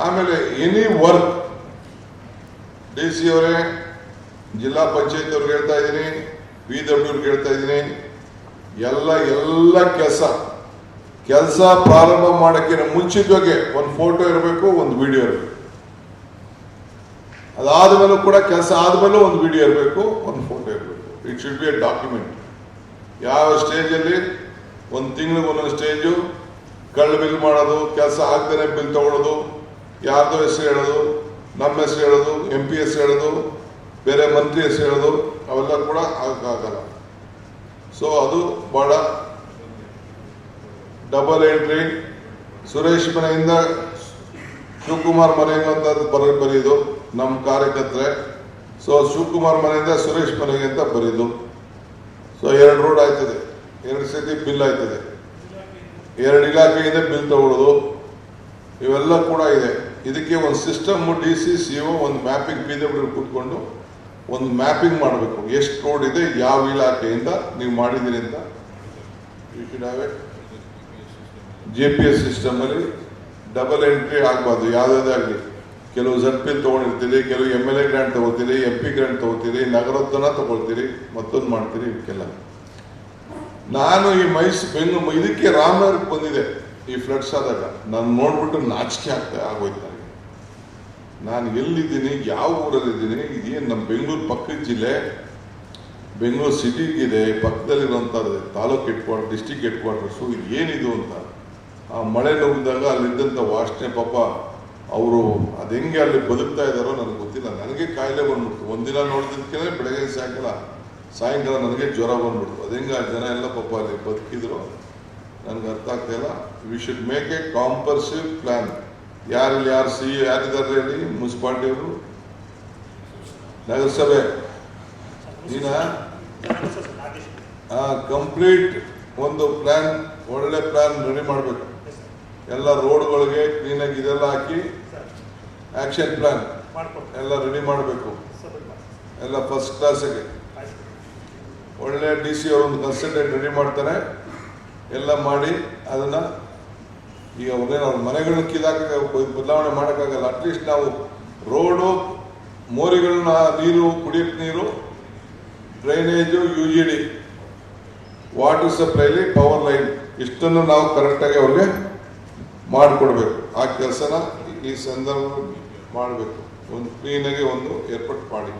ಆಮೇಲೆ any work D C ಅವರೇ, ಜಿಲ್ಲಾ ಪಂಚಾಯತ್ ಅವ್ರಿಗೆ ಹೇಳ್ತಾ ಇದ್ದೀನಿ ಪಿ ಡಬ್ಲ್ಯೂ ಹೇಳ್ತಾ ಇದ್ದೀನಿ, ಎಲ್ಲ ಎಲ್ಲ ಕೆಲಸ ಕೆಲಸ ಪ್ರಾರಂಭ ಮಾಡೋಕ್ಕಿಂತ ಮುಂಚಿತವಾಗಿ ಒಂದು ಫೋಟೋ ಇರಬೇಕು, ಒಂದು ವಿಡಿಯೋ ಇರಬೇಕು. ಅದಾದ ಮೇಲೂ ಕೂಡ ಕೆಲಸ ಆದಮೇಲೂ ಒಂದು ವಿಡಿಯೋ ಇರಬೇಕು, ಒಂದು ಫೋಟೋ ಇರಬೇಕು. It should be a document ಯಾವ ಸ್ಟೇಜಲ್ಲಿ ಒಂದು ತಿಂಗಳಿಗೆ ಒಂದೊಂದು ಸ್ಟೇಜು ಕಳ್ಳು ಬಿಲ್ ಮಾಡೋದು, ಕೆಲಸ ಆಗ್ತಾನೆ ಬಿಲ್ ತಗೊಳ್ಳೋದು ಯಾರ್ದೋ ಹೆಸರು ಹೇಳೋದು? ನಮ್ಮ ಹೆಸರು ಹೇಳೋದು? ಎಂ ಪಿ ಹೆಸರು ಹೇಳೋದು? ಬೇರೆ ಮಂತ್ರಿ ಹೆಸರು ಹೇಳೋದು? ಅವೆಲ್ಲ ಕೂಡ ಆಗಲ್ಲ. ಸೊ ಅದು ಬಹಳ ಡಬಲ್ ಎಂಟ್ರಿ ಸುರೇಶ್ ಮನೆಯಿಂದ ಶಿವಕುಮಾರ್ ಮನೆಗೆ ಅಂತ ಬರ, ಬರೆಯೋದು ನಮ್ಮ ಕಾರ್ಯಕರ್ತರೆ. ಸೊ ಶಿವಕುಮಾರ್ ಮನೆಯಿಂದ ಸುರೇಶ್ ಮನೆಗೆ ಅಂತ ಬರೆಯೋದು. ಸೊ ಎರಡು ರೋಡ್ ಆಯ್ತದೆ. ಎರಡು ಸತಿ ಬಿಲ್ ಆಯ್ತದೆ. ಎರಡು ಇಲಾಖೆಯಿಂದ ಬಿಲ್ ತಗೊಳ್ಳೋದು ಇವೆಲ್ಲ ಕೂಡ ಇದೆ. ಇದಕ್ಕೆ ಒಂದು system D C C O ಒಂದು ಮ್ಯಾಪಿಂಗ್ ಪಿ ಡಬ್ಲ್ಯೂ ಕೂತ್ಕೊಂಡು ಒಂದು ಮ್ಯಾಪಿಂಗ್ ಮಾಡಬೇಕು. ಎಷ್ಟು ರೋಡ್ ಇದೆ, ಯಾವ ಇಲಾಖೆಯಿಂದ, ನೀವು ಮಾಡಿದ್ದೀರಿ ಅಂತ. ಜಿ ಪಿ ಎಸ್ ಸಿಸ್ಟಮ್ ಅಲ್ಲಿ ಡಬಲ್ ಎಂಟ್ರಿ ಆಗಬಾರ್ದು ಯಾವುದೇ ಆಗಲಿ. ಕೆಲವು ಜಡ್ ಪಿ ತೊಗೊಂಡಿರ್ತೀರಿ, ಕೆಲವು ಎಂ ಎಲ್ ಎ ಗ್ರಾಂಟ್ ತಗೋತೀರಿ ಎಂ ಪಿ ಗ್ರಾಂಟ್ ತಗೋತೀರಿ ನಗರೋತ್ತನ ತಗೊಳ್ತೀರಿ, ಮತ್ತೊಂದು ಮಾಡ್ತೀರಿ, ಇದಕ್ಕೆಲ್ಲ. ನಾನು ಈ ಮೈಸೂರು ಬೆಂಗಳೂರು ಇದಕ್ಕೆ ರಾಮನಗರಕ್ಕೆ ಬಂದಿದೆ ಈ ಫ್ಲಡ್ಸ್ ಆದಾಗ. ನಾನು ನೋಡ್ಬಿಟ್ಟು ನಾಚಿಕೆ ಆಗ್ತಾ ಆಗೋಯ್ತು ನಾನು ಎಲ್ಲಿದ್ದೀನಿ? ಯಾವ ಊರಲ್ಲಿದ್ದೀನಿ? ಇದೇನು ನಮ್ಮ ಬೆಂಗಳೂರು ಪಕ್ಕದ ಜಿಲ್ಲೆ? ಬೆಂಗಳೂರು ಸಿಟಿಗಿದೆ ಪಕ್ಕದಲ್ಲಿರುವಂಥದ್ದು taluk head quarter district head quarters ಏನಿದು ಅಂತ? ಆ ಮಳೆ ನುಗ್ಗಿದಾಗ ಅಲ್ಲಿದ್ದಂಥ ವಾಸನೆ ಪಾಪ, ಅವರು ಅದು ಹೆಂಗೆ ಅಲ್ಲಿ ಬದುಕ್ತಾ ಇದ್ದಾರೋ ನನಗೆ ಗೊತ್ತಿಲ್ಲ. ನನಗೆ ಕಾಯಿಲೆ ಬಂದ್ಬಿಡ್ತು. ಒಂದಿನ ನೋಡಿದ್ದಕ್ಕೆ ಬೆಳಗ್ಗೆ ಸಾಯಂಕಾಲ ಸಾಯಂಕಾಲ ನನಗೆ ಜ್ವರ ಬಂದ್ಬಿಡ್ತು. ಅದು ಹೆಂಗೆ ಆ ಜನ ಎಲ್ಲ ಪಾಪ ಅಲ್ಲಿ ಬದುಕಿದ್ರು? ನನಗೆ ಅರ್ಥ ಆಗ್ತಾಯಿಲ್ಲ we should make a comprehensive plan ಯಾರಲ್ಲಿ ಯಾರು ಸಿ ಯಾರಿದ್ದಾರೆ ಹೇಳಿ ಮುನ್ಸಿಪಾಲ್ಟಿಯವರು ನಗರಸಭೆ. ನೀನಾ? ಕಂಪ್ಲೀಟ್ ಒಂದು ಪ್ಲಾನ್, ಒಳ್ಳೆ ಪ್ಲಾನ್ ರೆಡಿ ಮಾಡಬೇಕು. ಎಲ್ಲ ರೋಡ್ಗಳಿಗೆ ಕ್ಲೀನಾಗಿ ಇದೆಲ್ಲ ಹಾಕಿ ಪ್ಲಾನ್ ಮಾಡ್ಕೊಡ್ತೀನಿ ಎಲ್ಲ ರೆಡಿ ಮಾಡಬೇಕು. ಎಲ್ಲ ಫಸ್ಟ್ ಕ್ಲಾಸಿಗೆ. ಒಳ್ಳೆ ಡಿ ಸಿ ಒಂದು ಕನ್ಸಲ್ಟೆಂಟ್ ರೆಡಿ ಮಾಡ್ತಾರೆ. ಎಲ್ಲ ಮಾಡಿ ಅದನ್ನ ಈಗ ಒಂದೇ ಅವ್ರ ಮನೆಗಳನ್ನ ಕಿದಾಕ ಬದಲಾವಣೆ ಮಾಡೋಕ್ಕಾಗಲ್ಲ. ಅಟ್ಲೀಸ್ಟ್ ನಾವು ರೋಡು ಮೋರಿಗಳನ್ನ ನೀರು ಕುಡಿಯಕ್ಕೆ ನೀರು drainage U G D water ಸಪ್ಲೈಲಿ power line ಇಷ್ಟನ್ನು ನಾವು ಕರೆಕ್ಟಾಗಿ ಅವ್ರಿಗೆ ಮಾಡಿಕೊಡ್ಬೇಕು. ಆ ಕೆಲಸನ ಈ ಸಂದರ್ಭದಲ್ಲಿ ಮಾಡಬೇಕು. ಒಂದು ಕ್ಲೀನಾಗಿ ಒಂದು ಏರ್ಪಾಟ್ ಮಾಡಿ.